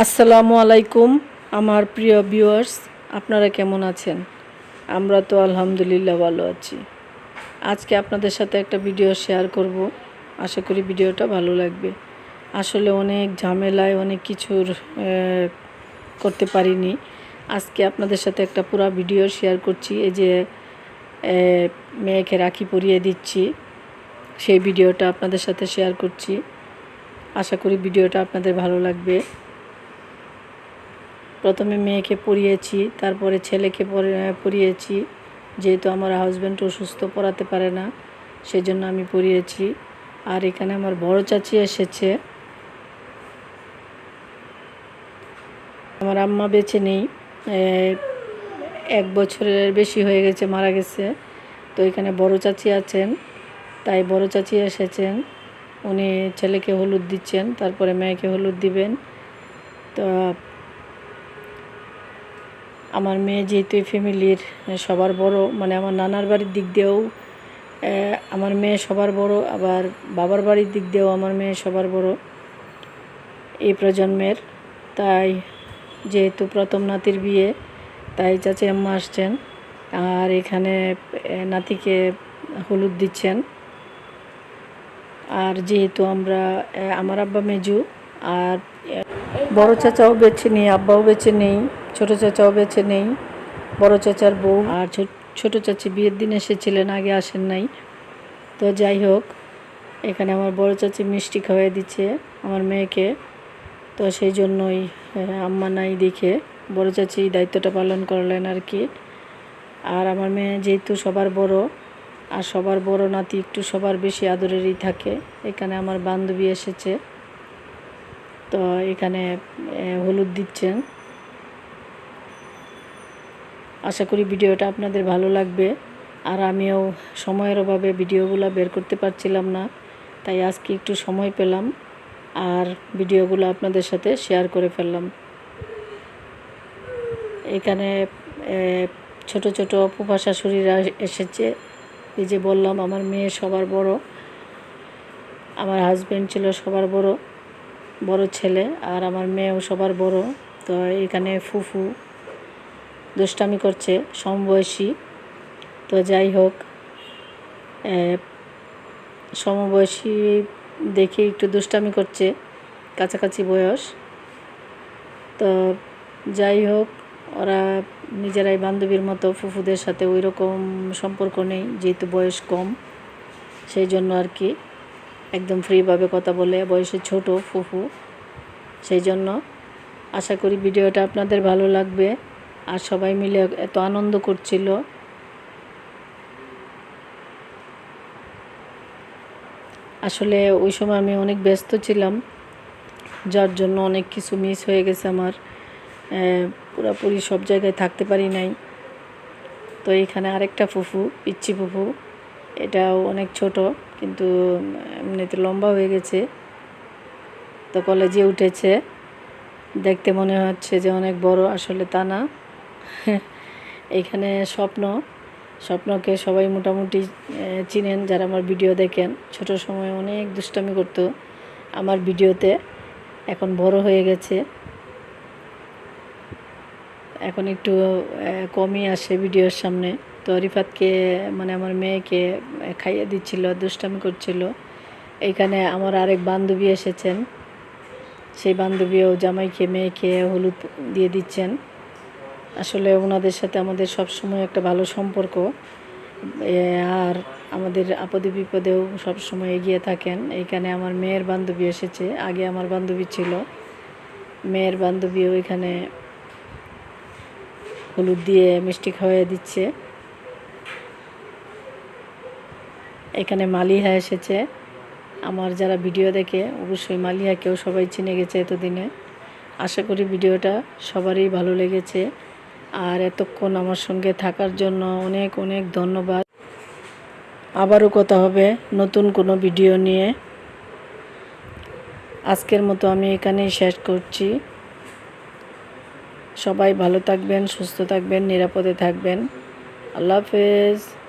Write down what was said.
আসসালামু আলাইকুম, আমার প্রিয় ভিউয়ার্স আপনারা কেমন আছেন? আমরা তো আলহামদুলিল্লাহ ভালো আছি। আজকে আপনাদের সাথে একটা ভিডিও শেয়ার করব। আশা করি ভিডিওটা ভালো লাগবে। আসলে অনেক ঝামেলায় অনেক কিছুর করতে পারিনি। আজকে আপনাদের সাথে একটা পুরো ভিডিও শেয়ার করছি। এই যে মেয়েকে রাখি পরিয়ে দিচ্ছি। সেই ভিডিওটা আপনাদের সাথে শেয়ার করছি। আশা করি ভিডিওটা আপনাদের ভালো লাগবে। প্রথমে মেয়েকে পড়িয়েছি, তারপরে ছেলেকে পড়িয়েছি। যেহেতু আমার হাজব্যান্ড অসুস্থ, পড়াতে পারে না, সেজন্য আমি পড়িয়েছি। আর এখানে আমার বড় চাচি এসেছে। আমার আম্মা বেঁচে নেই এক বছরের বেশি হয়ে গেছে, মারা গেছে। তো এখানে বড় চাচি আছেন, তাই বড় চাচি এসেছেন। উনি ছেলেকে হলুদ দিচ্ছেন, তারপরে মেয়েকে হলুদ দিবেন। তো আমার মেয়ে যেহেতু এই ফ্যামিলির সবার বড় মানে আমার নানার বাড়ির দিক দিয়েও আমার মেয়ে সবার বড়, আবার বাবার বাড়ির দিক দিয়েও আমার মেয়ে সবার বড় এই প্রজন্মের। তাই যেহেতু প্রথম নাতির বিয়ে, তাই চাচি আম্মা আসছেন, আর এখানে নাতিকে হলুদ দিচ্ছেন। আর যেহেতু আমরা আমার আব্বা মেজু, আর বড় চাচাও বেছে নেই, আব্বাও বেছে নেই, ছোট চাচাও বেছে নেই, বড় চাচার বউ আর ছোট চাচি বিয়ের দিন এসেছিলেন, আগে আসেন নাই। তো যাই হোক, এখানে আমার বড় চাচি মিষ্টি খাওয়াই দিচ্ছে আমার মেয়েকে। তো সেই জন্যই আম্মা নাই দেখে বড় চাচি দায়িত্বটা পালন করলেন আর কি। আর আমার মেয়ে যেহেতু সবার বড়, আর সবার বড় নাতি একটু সবার বেশি আদরেরই থাকে, এখানে আমার বান্ধবী এসেছে। তো এখানে হলুদ দিচ্ছেন। আশা করি ভিডিওটা আপনাদের ভালো লাগবে। আর আমিও সময়ের অভাবে ভিডিওগুলো বের করতে পারছিলাম না, তাই আজকে একটু সময় পেলাম আর ভিডিওগুলো আপনাদের সাথে শেয়ার করে ফেললাম। এখানে ছোট ছোট ফুফা শাশুড়িরা এসেছে। এই যে বললাম, আমার মেয়ে সবার বড়, আমার হাজব্যান্ড ছিল সবার বড়। বড় ছেলে আর আমার মেয়েও সবার বড়। তো এখানে ফুফু দুষ্টামি করছে সমবয়সী তো যাই হোক সমবয়সী দেখে একটু দুষ্টামি করছে, কাছাকাছি বয়স। তো যাই হোক, ওরা নিজেরাই বান্ধবীর মতো, ফুফুদের সাথে ওই রকম সম্পর্ক নেই, যেহেতু বয়স কম, সেই জন্য আর কি। একদম ফ্রিভাবে কথা বলে বয়সে ছোট, ফুফু। সেই জন্য আশা করি ভিডিওটা আপনাদের ভালো লাগবে। আর সবাই মিলে এত আনন্দ করছিল। আসলে ওই সময় আমি অনেক ব্যস্ত ছিলাম, যার জন্য অনেক কিছু মিস হয়ে গেছে আমার। পুরোপুরি সব জায়গায় থাকতে পারি নাই। তো এখানে আরেকটা ফুফু পিচ্ছি ফুফু। এটাও অনেক ছোট, কিন্তু এমনিতে লম্বা হয়ে গেছে। তো কলেজে উঠেছে। দেখতে মনে হচ্ছে যে অনেক বড়, আসলে তা না। এখানে স্বপ্ন। স্বপ্নকে সবাই মোটামুটি চিনেন, যারা আমার ভিডিও দেখেন। ছোট সময় অনেক দুষ্টামি করতো আমার ভিডিওতে। এখন বড় হয়ে গেছে। এখন একটু কমই আসে ভিডিওর সামনে। তো রিফাতকে মানে আমার মেয়েকে খাইয়ে দিচ্ছিল, দুষ্টামি করছিল। এইখানে আমার আরেক বান্ধবী এসেছেন। সেই বান্ধবীও জামাইকে, মেয়েকে হলুদ দিয়ে দিচ্ছেন। আসলে ওনাদের সাথে আমাদের সব সময় একটা ভালো সম্পর্ক। আর আমাদের আপদে বিপদেও সব সময় এগিয়ে থাকেন। এইখানে আমার মেয়ের বান্ধবী এসেছে। আগে আমার বান্ধবী ছিল। মেয়ের বান্ধবীও এখানে হলুদ দিয়ে মিষ্টি খাওয়াই দিচ্ছে। এখানে মালিহা এসেছে। আমার যারা ভিডিও দেখে, অবশ্যই মালিহাকেও সবাই চিনে গেছে এতদিনে। আশা করি ভিডিওটা সবারই ভালো লেগেছে। আর এতক্ষণ আমার সঙ্গে থাকার জন্য অনেক অনেক ধন্যবাদ। আবারও কথা হবে নতুন কোনো ভিডিও নিয়ে। আজকের মতো আমি এখানেই শেষ করছি। সবাই ভালো থাকবেন, সুস্থ থাকবেন, নিরাপদে থাকবেন। আল্লাহ হাফেজ।